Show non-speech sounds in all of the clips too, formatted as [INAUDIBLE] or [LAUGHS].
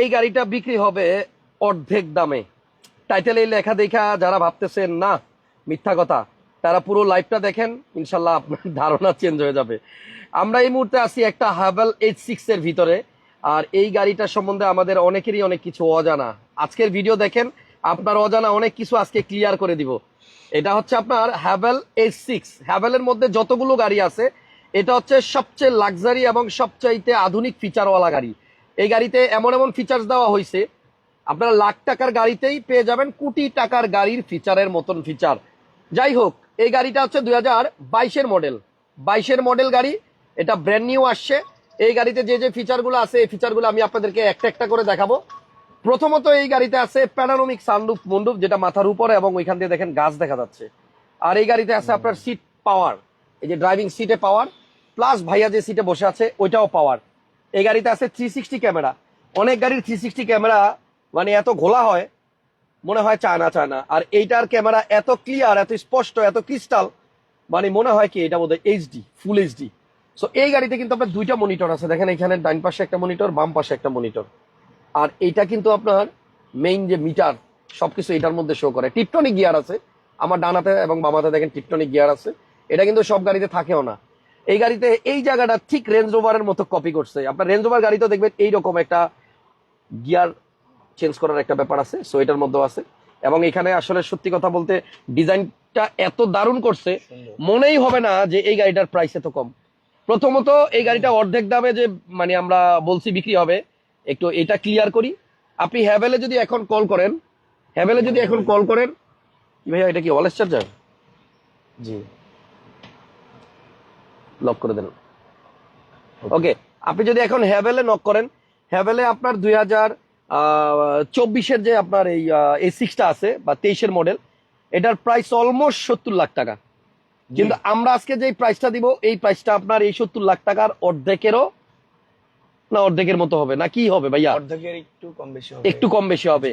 এই গাড়িটা বিক্রি হবে অর্ধেক দামে। টাইটেল এই লেখা দেখা যারা ভাবতেছেন, না, মিথ্যা কথা। তারা পুরো লাইফটা দেখেন, ইনশাল্লাহ আপনার ধারণা চেঞ্জ হয়ে যাবে। আমরা এই মুহূর্তে আছি একটা হাবেল এইচ সিক্স এর ভিতরে। আর এই গাড়িটা সম্বন্ধে আমাদের অনেকেরই অনেক কিছু অজানা। আজকের ভিডিও দেখেন, আপনার অজানা অনেক কিছু আজকে ক্লিয়ার করে দিব। এটা হচ্ছে আপনার হ্যাভেল এইচ সিক্স হ্যাভেলের মধ্যে যতগুলো গাড়ি আছে, এটা হচ্ছে সবচেয়ে লাক্সারি এবং সবচাইতে আধুনিক ফিচারওয়ালা গাড়ি। এই গাড়িতে এমন এমন ফিচার্স দেওয়া হয়েছে আপনারা লাখ টাকার গাড়িতেই পেয়ে যাবেন কোটি টাকার গাড়ির ফিচারের মতন ফিচার যাই হোক, এই গাড়িটা হচ্ছে দুই হাজার বাইশের মডেল বাইশের মডেল গাড়ি, এটা ব্র্যান্ড নিউ আসছে। এই গাড়িতে যে যে ফিচারগুলো আছে, এই ফিচারগুলো আমি আপনাদেরকে একটা একটা করে দেখাবো। প্রথমত এই গাড়িতে আছে প্যানারোমিক সানরুফ মন্ডুপ যেটা মাথার উপরে এবং ওইখান দিয়ে দেখেন গাছ দেখা যাচ্ছে। আর এই গাড়িতে আছে আপনার সিট পাওয়ার এই যে ড্রাইভিং সিটে পাওয়ার প্লাস ভাইয়া যে সিটে বসে আছে, ওইটাও পাওয়ার এই গাড়িতে আছে থ্রি সিক্সটি ক্যামেরা অনেক গাড়ির থ্রি সিক্সটি ক্যামেরা মানে এত ঘোলা হয়, মনে হয় চায়না চায়না। আর এইটার ক্যামেরা এত ক্লিয়ার এত স্পষ্ট, এত ক্রিস্টাল মানে মনে হয় কি এটা বোধহয় এইচডি ফুল এইচডি সো এই গাড়িতে কিন্তু আপনার দুইটা মনিটর আছে। দেখেন এখানে ডাইন পাশে একটা মনিটর বাম পাশে একটা মনিটর আর এইটা কিন্তু আপনার মেইন যে মিটার সবকিছু এটার মধ্যে শো করে। টিপটনিক গিয়ার আছে। আমার ডানাতে এবং বামাতে দেখেন টিপটনিক গিয়ার আছে। এটা কিন্তু সব গাড়িতে থাকেও না। এই গাড়িতে এই জায়গাটা ঠিক রেঞ্জ রোভারের মতো কপি করছে। আপনার রেঞ্জ রোভার গাড়িতেও দেখবেন এইরকম একটা গিয়ার চেঞ্জ করার একটা ব্যাপার আছে সো এটার মধ্যেও আছে। এবং এখানে আসলে সত্যি কথা বলতে ডিজাইনটা এত দারুণ করছে মনেই হবে না যে এই গাড়িটার প্রাইস এত কম। প্রথমত এই গাড়িটা অর্ধেক দামে যে মানে আমরা বলছি বিক্রি হবে একটু এটা ক্লিয়ার করি। আপনি হ্যাভেলে যদি এখন কল করেন হ্যাভেলে যদি এখন কল করেন কি ভাইয়া এটা কি ওয়ালেস চার্জার জি। লক করে দেন। ওকে আপনি যদি এখন হ্যাভেলে নক করেন হ্যাভেলে আপনার দুই হাজার চব্বিশের যে আপনার এই এ সিক্সটা আছে বা তেইশের মডেল এটার প্রাইস অলমোস্ট সত্তর লাখ টাকা। কিন্তু আমরা আজকে যে প্রাইসটা দিব এই প্রাইসটা আপনার এই সত্তর লাখ টাকার অর্ধেকেরও না অর্ধেকের মতো হবে। না কি হবে ভাইয়া? অর্ধেকের একটু কম বেশি হবে। একটু কম বেশি হবে।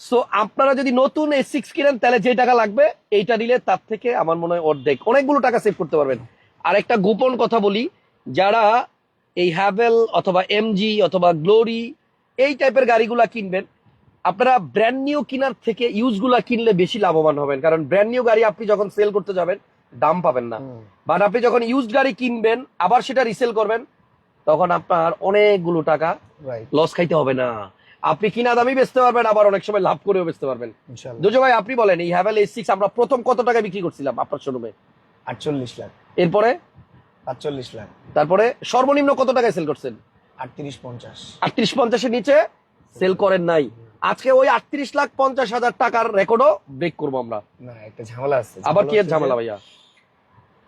সো আপনারা যদি নতুন এ সিক্স কিনেন তাহলে যে টাকা লাগবে এইটা নিলে তার থেকে আমার মনে হয় অর্ধেক অনেকগুলো টাকা সেভ করতে পারবেন। আর একটা গোপন কথা বলি যারা এই হ্যাভেল অথবা এমজি অথবা গ্লোরি এই টাইপের গাড়িগুলা কিনবেন আপনারা ব্র্যান্ড নিউ কেনার থেকে ইউজগুলা কিনলে বেশি লাভবান হবেন। কারণ ব্র্যান্ড নিউ গাড়ি আপনি যখন সেল করতে যাবেন দাম পাবেন না। বাট আপনি যখন ইউজড গাড়ি কিনবেন আবার সেটা রিসেল করবেন তখন আপনার অনেকগুলো টাকা লস খাইতে হবে না। আপনি কিনা দামি বেচতে পারবেন আবার অনেক সময় লাভ করেও বেচতে পারবেন। দুজো ভাই আপনি বলেন এই হ্যাভেল এস সিক্স আমরা প্রথম কত টাকা বিক্রি করছিলাম আপনার শোরুমে আটচল্লিশ লাখ। এরপরে? পাঁচচল্লিশ লাখ। তারপরে সর্বনিম্ন কত টাকায় সেল করছেন? আটত্রিশ পঞ্চাশ। আটত্রিশ পঞ্চাশের নিচে সেল করেন নাই। আজকে ওই আটত্রিশ লাখ পঞ্চাশ হাজার টাকার রেকর্ডও ব্রেক করব আমরা। না একটা ঝামেলা আছে। আবার কি ঝামেলা ভাইয়া?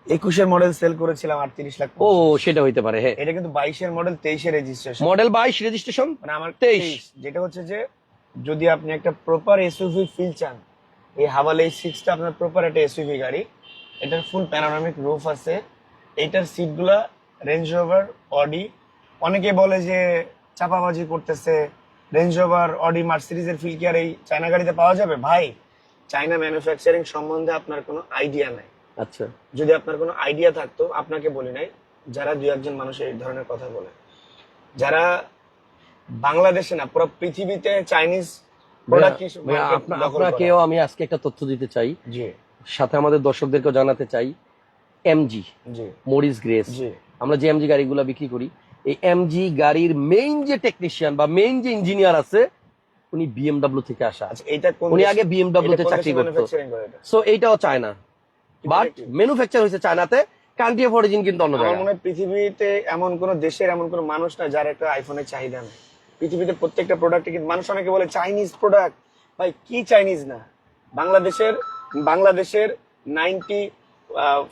একুশের মডেল সেল করেছিলাম আটত্রিশ লাখ ও সেটা হইতে পারে হ্যাঁ। এটা কিন্তু বাইশের মডেল তেইশে রেজিস্ট্রেশন মডেল বাইশ রেজিস্ট্রেশন মানে আমার তেইশ। যেটা হচ্ছে যে যদি আপনি একটা প্রপার এসইউভি ফিল চান এই হাওয়াল এই সিক্সটা আপনার প্রপার একটা এসইউভি গাড়ি এটার ফুল প্যানোরামিক রুফ আছে। এইটার সিটগুলা রেঞ্জ রোভার অডি অনেকে বলে যে চাপাবাজি করতেছে। রেঞ্জ রোভার অডি মার্সিডিজের ফিল কি আর এই চায়না গাড়িতে পাওয়া যাবে? ভাই চায়না ম্যানুফ্যাকচারিং সম্বন্ধে আপনার কোনো আইডিয়া নাই। আচ্ছা। যদি আপনার কোনো আইডিয়া থাকতো আপনাকে বলি নাই যারা দুই একজন মানুষ এই ধরনের কথা বলে। যারা বাংলাদেশে না পুরো পৃথিবীতে চাইনিজ প্রোডাক্ট আপনাকেও আমি আজকে একটা তথ্য দিতে চাই। সাথে আমাদের দর্শকদেরকেও জানাতে চাই এমজি জি। মরিস গ্রেস আমরা যে এমজি গাড়িগুলো বিক্রি করি এই এমজি গাড়ির মেইন যে টেকনিশিয়ান বা মেইন যে ইঞ্জিনিয়ার আছে উনি বিএমডব্লিউ থেকে আসা। আচ্ছা এটা কোন উনি আগে বিএমডব্লিউ তে চাকরি করতো? সো এইটাও চায়না বাট? ম্যানুফ্যাকচার হয়েছে চায়নাতে কান্ট্রি অফ অরিজিন কিন্তু অন্য আমার জায়গায়। মনে পৃথিবীতে এমন কোন দেশের এমন কোন মানুষ না যার একটা আইফোনের চাহিদা নেই। পৃথিবীতে প্রত্যেকটা প্রোডাক্টে কিন্তু মানুষ অনেকে বলে চাইনিজ প্রোডাক্ট ভাই কি চাইনিজ না? বাংলাদেশের বাংলাদেশের নাইনটি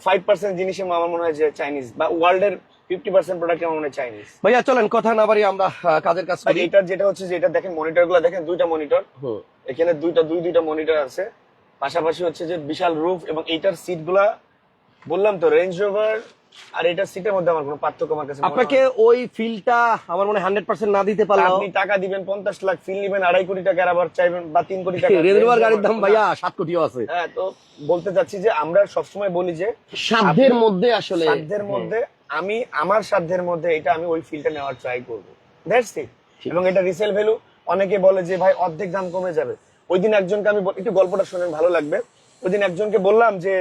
ফাইভ পার্সেন্ট জিনিস আমার মনে হয় যে চাইনিজ বা ওয়ার্ল্ডের ফিফটি পার্সেন্ট প্রোডাক্ট আমার মনে হয় চাইনিজ ভাইয়া চলেন কথা না বাড়ি আমরা কাজের কাজ করি। এটা যেটা হচ্ছে যে এটা দেখেন মনিটরগুলো দেখেন দুইটা মনিটর। এখানে দুইটা দুই দুইটা মনিটর আছে। পাশাপাশি হচ্ছে যে বিশাল রুফ এবং এইটার সিটগুলা বললাম তো রেঞ্জ রোভার আর এটার সিটের মধ্যে আমার কোনো পার্থক্য আমার কাছে আপনাকে ওই ফিলটা আমার মনে হয় হান্ড্রেড পার্সেন্ট না দিতে। আপনি টাকা দিবেন পঞ্চাশ লাখ ফিল নিবেন আড়াই কোটি টাকা আবার চাইবেন বা তিন কোটি টাকা [LAUGHS] গাড়ির দাম ভাইয়া সাত কোটিও আছে। হ্যাঁ তো বলতে চাচ্ছি যে আমরা সবসময় বলি যে সাধ্যের মধ্যে আসলে সাধ্যের মধ্যে আমি আমার সাধ্যের মধ্যে এটা আমি ওই ফিলটা নেওয়ার ট্রাই করব। দ্যাটস ইট এবং এটা রিসেল ভ্যালু অনেকে বলে যে ভাই অর্ধেক দাম কমে যাবে। ওই দিন একজনকে আমি একটু গল্পটা শুনেন ভালো লাগবে। ওই দিন একজনকে বললাম যে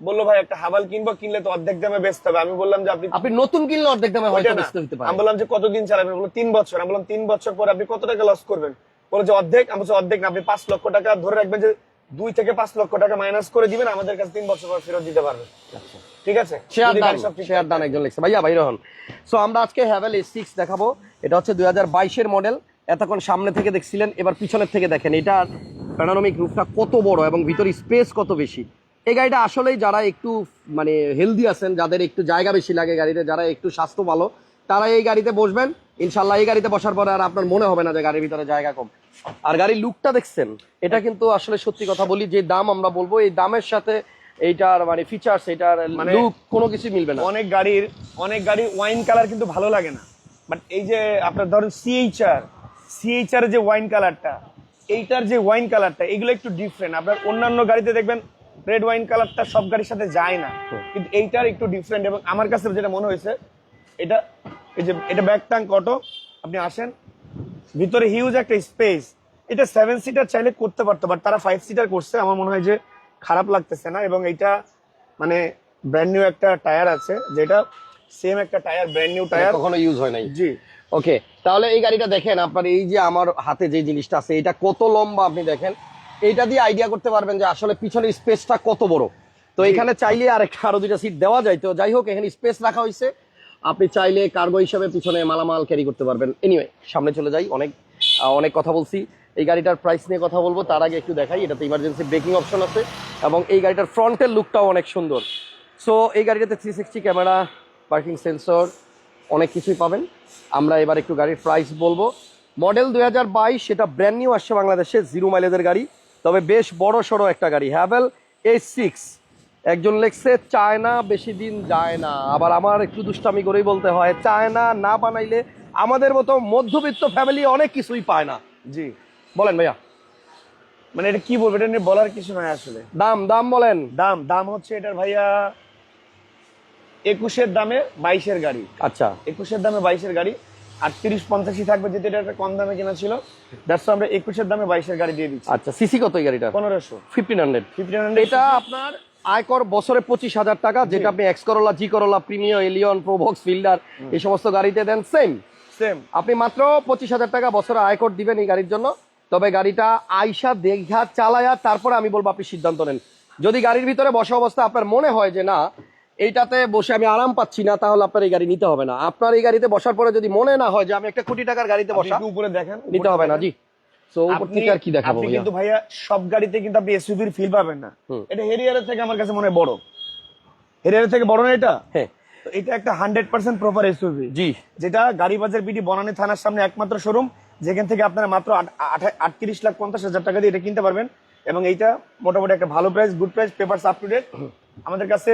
বলল ভাই একটা হাবাল কিনবো কিনলে তো অর্ধেক দামে বেচতে হবে। আমি বললাম যে আপনি আপনি নতুন কিনলে অর্ধেক দামে হয়তো বেচতে হতে পারে। আমি বললাম যে কতদিন চালাবেন বলল তিন বছর। আমি বললাম তিন বছর পর আপনি কত টাকা লস করবেন? বলে যে অর্ধেক। আমি বলছি অর্ধেক না আপনি পাঁচ লক্ষ টাকা ধরে রাখবেন যে দুই থেকে পাঁচ লক্ষ টাকা মাইনাস করে দিবেন আমাদের কাছে তিন বছর পর ফেরত দিতে পারবেন। ঠিক আছে? শেয়ার সব শেয়ার ডান একজন লিখছে। ভাইয়া বাইরে হন সো আমরা আজকে হ্যাভেল এস সিক্স দেখাবো। এটা হচ্ছে দুই হাজার বাইশের মডেল এতক্ষণ সামনে থেকে দেখছিলেন এবার পিছনের থেকে দেখেন। এটার প্যানারমিক রুফটা কত বড় এবং ভিতরে স্পেস কত বেশি? এই গাড়িটা আসলেই যারা একটু মানে হেলদি আছেন যাদের একটু জায়গা বেশি লাগে গাড়িতে যারা একটু স্বাস্থ্য ভালো তারা এই গাড়িতে বসবেন। ইনশাল্লাহ এই গাড়িতে বসার পরে আর আপনার মনে হবে না যে গাড়ির ভিতরে জায়গা কম। আর গাড়ির লুকটা দেখছেন এটা কিন্তু আসলে সত্যি কথা বলি যে দাম আমরা বলব এই দামের সাথে এইটার মানে ফিচার্স এটার মানে- লুক কোনো কিছু মিলবে না। অনেক গাড়ির অনেক গাড়ির ওয়াইন কালার কিন্তু ভালো লাগে না। বাট এই যে আপনার ধরুন সিএইচআর সিএইচআর যে ওয়াইন কালারটা এইটার যে ওয়াইন কালারটা এগুলো একটু ডিফারেন্ট আপনার অন্যান্য গাড়িতে দেখবেন রেড ওয়াইন কালারটা সব গাড়ির সাথে যায় না। কিন্তু এইটার একটু ডিফারেন্ট এবং আমার কাছে যেটা মনে হয়েছে এটা এই যে এটা ব্যাক ট্যাঙ্ক অটো আপনি আসেন ভিতরে হিউজ একটা স্পেস এটা সেভেন সিটার চাইলে করতে পারতো বাট তারা ফাইভ সিটার করছে আমার মনে হয় যে খারাপ লাগতেছে না এবং এটা মানে ব্র্যান্ড নিউ একটা টায়ার আছে যেটা সেম একটা টায়ার ব্র্যান্ড নিউ টায়ার কখনো ইউজ হয় নাই। জি। ওকে তাহলে এই গাড়িটা দেখেন আপনার এই যে আমার হাতে যে জিনিসটা আছে এটা কত লম্বা আপনি দেখেন? এইটা দিয়ে আইডিয়া করতে পারবেন যে আসলে পিছনে স্পেসটা কত বড়। তো এখানে চাইলে আর একটা আরও দুইটা সিট দেওয়া যায়। তো যাই হোক এখানে স্পেস রাখা হয়েছে আপনি চাইলে কার্গো হিসাবে পিছনে মালামাল ক্যারি করতে পারবেন। এনিওয়ে সামনে চলে যাই। অনেক অনেক কথা বলছি। এই গাড়িটার প্রাইস নিয়ে কথা বলব। তার আগে একটু দেখাই। এটাতে ইমার্জেন্সি ব্রেকিং অপশন আছে এবং এই গাড়িটার ফ্রন্টের লুকটাও অনেক সুন্দর। সো এই গাড়িটাতে three sixty camera parking sensor অনেক কিছুই পাবেন। আমরা এবার একটু গাড়ির প্রাইস বলব। মডেল দুই হাজার বাইশ সেটা ব্র্যান্ড নিউ আসছে বাংলাদেশে জিরো মাইলেজের গাড়ি। তবে বেশ বড় সড়ো একটা গাড়ি হ্যাভেল এইচ সিক্স। একজন লেখছে চায় না বেশি দিন যায় না। আবার আমার একটু দুষ্টামি করেই বলতে হয় চায় না না বানাইলে আমাদের মতো মধ্যবিত্ত ফ্যামিলি অনেক কিছুই পায় না। জি। বলেন ভাইয়া। মানে এটা কি বলব? এটা নিয়ে বলার কিছু নয় আসলে। দাম দাম বলেন। দাম দাম হচ্ছে এটার ভাইয়া একুশের দামে বাইশের গাড়ি। আচ্ছা। একুশের দামে বাইশের গাড়ি। আর তিরিশ পঞ্চাশি থাকবে যেটা এটা একটা কম দামে কেনা ছিল। দ্যাটস আমরা একুশের দামে বাইশের গাড়ি দিয়ে দিচ্ছি। আচ্ছা সিসি কত এই গাড়িটা পনেরোশো। ফিফটিন হান্ড্রেড ফিফটিন এটা আপনার আয়কর বছরে পঁচিশ হাজার টাকা যেটা আপনি X Corolla G Corolla Premio Allion Probox Fielder এই সমস্ত গাড়িতে দেন সেম সেম আপনি মাত্র পঁচিশ হাজার টাকা বছরে আয়কর দিবেন এই গাড়ির জন্য। তবে গাড়িটা আইসা দেখা চালায়া তারপরে আমি বলব আপনি সিদ্ধান্ত নেন। যদি গাড়ির ভিতরে বসা অবস্থা আপনার মনে হয় যে না এইটাতে বসে আমি আরাম পাচ্ছি না তাহলে আপনার এই গাড়ি নিতে হবে না। আপনার এই গাড়িতে বসার পরে যদি মনে না হয় যে আমি একটা কোটি টাকার গাড়িতে বসা উপরে দেখেন নিতে হবে না জি। কি দেখাবো কিন্তু ভাইয়া সব গাড়িতে কিন্তু আপনি এসইউভির ফিল পাবেন না। এটা হেরিয়ারের থেকে আমার কাছে মনে হয় বড়। হেরিয়ারের থেকে বড় না এটা? হ্যাঁ। এটা একটা হান্ড্রেড পার্সেন্ট প্রপার এসইউভি জি। যেটা গাড়ি বাজার বিডি বনানী থানার সামনে একমাত্র শোরুম যেখান থেকে আপনারা মাত্র আটত্রিশ লাখ পঞ্চাশ হাজার টাকা দিয়ে এটা কিনতে পারবেন। এবং এইটা মোটামুটি একটা ভালো price good price paper up to date আমাদের কাছে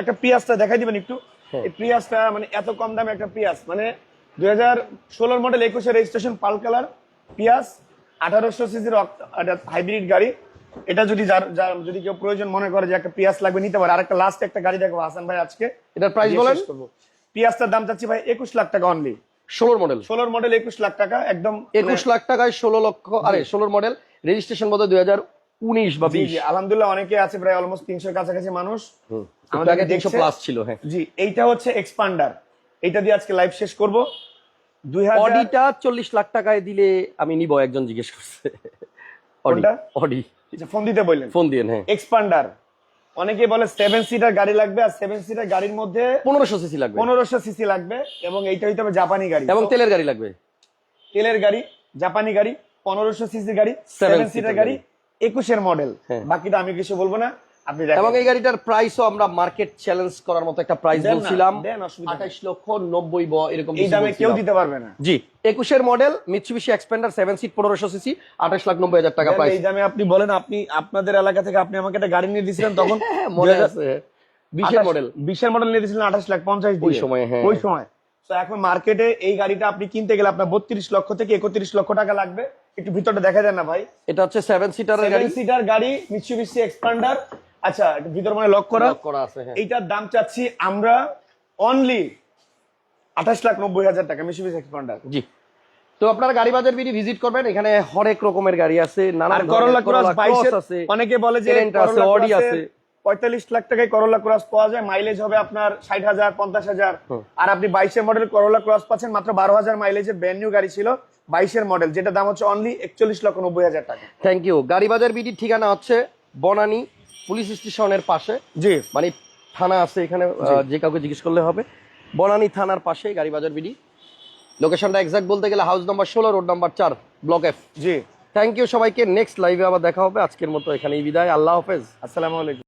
একটা পিয়াসটা দেখাই দিবেন একটু? হ্যাঁ। এই পিয়াসটা মানে এত কম দামে একটা পিয়াস মানে দুই হাজার ষোলোর মডেল একুশে রেজিস্ট্রেশন পাল কালার পিয়াস আঠারোশো সিসির হাইব্রিড গাড়ি। এটা যদি যার যার যদি কেউ প্রয়োজন মনে করে যে একটা পিয়াস লাগবে নিতে পারে। আর একটা লাস্ট একটা গাড়ি দেখব হাসান ভাই আজকে। এটার প্রাইস বলেন। পিয়াসটার দাম চাচ্ছি ভাই একুশ লাখ টাকা অনলি ষোলোর মডেল ষোলোর মডেল একুশ লাখ টাকা একদম একুশ লাখ টাকায় ষোলো লক্ষ আরে ষোলোর মডেল রেজিস্ট্রেশন বোধ দুই হাজার উনিশ বা বিশ। আলহামদুলিল্লাহ অনেকে আছে প্রায় অলমোস্ট তিনশোর কাছাকাছি মানুষ। আমাদের আগে তিনশো প্লাস ছিল হ্যাঁ। জি এইটা হচ্ছে এক্সপান্ডার এইটা দিয়ে আজকে লাইভ শেষ করব। দুই হাজার অডিটা চল্লিশ লাখ টাকায় দিলে আমি নিব একজন জিজ্ঞেস করছে। Audi Audi. ফোন দিতে বললেন। ফোন দিয়ে হ্যাঁ। এক্সপান্ডার অনেকে বলে সেভেন সিটার গাড়ি লাগবে আর সেভেন সিটার গাড়ির মধ্যে পনেরোশো সিসি লাগবে। পনেরোশো সিসি লাগবে এবং এইটা হইতে হবে জাপানি গাড়ি। এবং তেলের গাড়ি লাগবে। তেলের গাড়ি জাপানি গাড়ি পনেরোশো সিসি গাড়ি সেভেন সিটার গাড়ি। একুশের মডেল হ্যাঁ। বাকিটা আমি কিছু বলব না। আপনি এবং এই গাড়িটার প্রাইসও আমরা মার্কেট চ্যালেঞ্জ করার মতো একটা প্রাইস বলছিলাম। আঠাইশ লক্ষ নব্বই ব এরকম এই দামে কেউ দিতে পারবে না। জি একুশের model Mitsubishi Xpander seven seat পনেরোশো সিসি আঠাশ লাখ নব্বই হাজার টাকা প্রাইস এই দামে আপনি বলেন আপনি আপনাদের এলাকা থেকে আপনি আমাকে একটা গাড়ি নিয়ে দিয়েছিলেন [LAUGHS] তখন মনে আছে। বিশের মডেল বিশের মডেল নিয়ে দিয়েছিলেন আঠাশ লাখ পঞ্চাশ ওই সময়ে, হ্যাঁ। ওই সময়। তো এখন মার্কেটে এই গাড়িটা আপনি কিনতে গেলে আপনার বত্রিশ লক্ষ থেকে একত্রিশ লক্ষ টাকা লাগবে। একটু ভিতরটা দেখা যায় না ভাই? এটা হচ্ছে সেভেন সিটারের গাড়ি। সিটার গাড়ি মিৎসুবিশি এক্সপান্ডার আচ্ছা একটু ভিতর মানে লক করা। Lock করা আছে হ্যাঁ। এইটার দাম চাচ্ছি আমরা অনলি আঠাশ লাখ নব্বই হাজার টাকা মিৎসুবিশি এক্সপান্ডার জি। তো আপনারা গাড়ি বাজার বিডি ভিজিট করবেন এখানে হরেক রকমের গাড়ি আছে নানা আর করোলা ক্রস বাইশের আছে অনেকে বলে যে আছে, অডি আছে। পঁয়তাল্লিশ লাখ টাকায় করোলা ক্রস পাওয়া যায় মাইলেজ হবে আপনার ষাট হাজার পঞ্চাশ হাজার। আর আপনি বাইশের মডেল করোলা ক্রস পাচ্ছেন মাত্র বারো হাজার মাইলেজে ব্র্যান্ড নিউ গাড়ি ছিল। বাইশের মডেল যেটা দাম হচ্ছে অনলি একচল্লিশ লক্ষ নব্বই হাজার টাকা। থ্যাংক ইউ গাড়ি বাজার বিডির ঠিকানা হচ্ছে বনানী পুলিশ স্টেশনের পাশে। জি। মানে থানা আছে এখানে যে কাউকে জিজ্ঞেস করলে হবে। বনানী থানার পাশে গাড়ি বাজার বিডি। লোকেশনটা এক্সাক্ট বলতে গেলে হাউস নাম্বার ষোলো রোড নাম্বার চার ব্লক এফ জি। থ্যাংক ইউ সবাইকে। নেক্সট লাইভে আবার দেখা হবে। আজকের মতো এখানেই বিদায়। আল্লাহ হাফেজ। আসসালামু আলাইকুম।